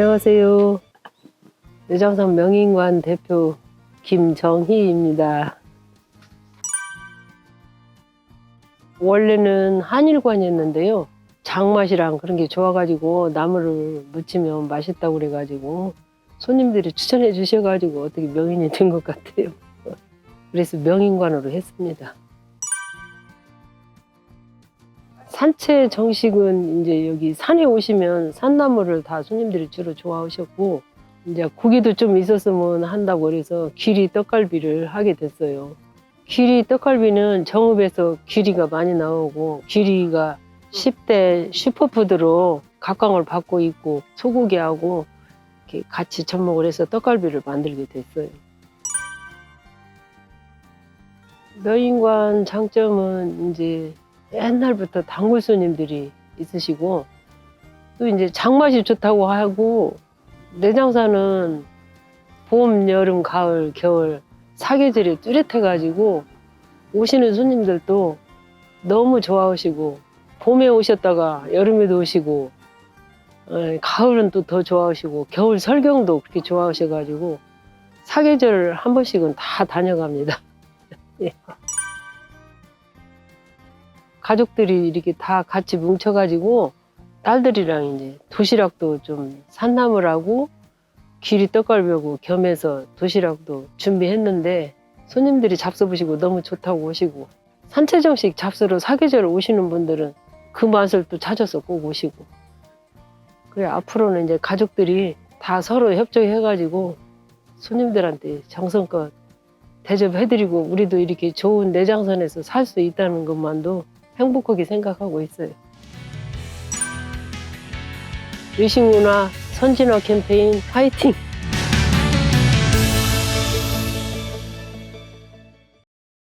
안녕하세요. 내장산 명인관 대표 김정희입니다. 원래는 한일관이었는데요. 장맛이랑 그런 게 좋아가지고 나물을 무치면 맛있다고 그래가지고 손님들이 추천해 주셔가지고 어떻게 명인이 된 것 같아요. 그래서 명인관으로 했습니다. 산채 정식은 이제 여기 산에 오시면 산나물을 다 손님들이 주로 좋아하셨고 이제 고기도 좀 있었으면 한다고 그래서 귀리 떡갈비를 하게 됐어요. 귀리 떡갈비는 정읍에서 귀리가 많이 나오고 귀리가 10대 슈퍼푸드로 각광을 받고 있고 소고기하고 같이 접목을 해서 떡갈비를 만들게 됐어요. 너인관 장점은 이제 옛날부터 단골 손님들이 있으시고 또 이제 장맛이 좋다고 하고 내장산은 봄, 여름, 가을, 겨울 사계절이 뚜렷해가지고 오시는 손님들도 너무 좋아하시고 봄에 오셨다가 여름에도 오시고 어, 가을은 또 더 좋아하시고 겨울 설경도 그렇게 좋아하셔가지고 사계절 한 번씩은 다 다녀갑니다. 예. 가족들이 이렇게 다 같이 뭉쳐가지고 딸들이랑 이제 도시락도 좀 산나물하고 귀리 떡갈비하고 겸해서 도시락도 준비했는데 손님들이 잡숴 보시고 너무 좋다고 오시고 산채정식 잡수러 사계절 오시는 분들은 그 맛을 또 찾아서 꼭 오시고 그래 앞으로는 이제 가족들이 다 서로 협조해가지고 손님들한테 정성껏 대접해드리고 우리도 이렇게 좋은 내장산에서 살 수 있다는 것만도 행복하게 생각하고 있어요. 외식문화 선진화 캠페인 화이팅!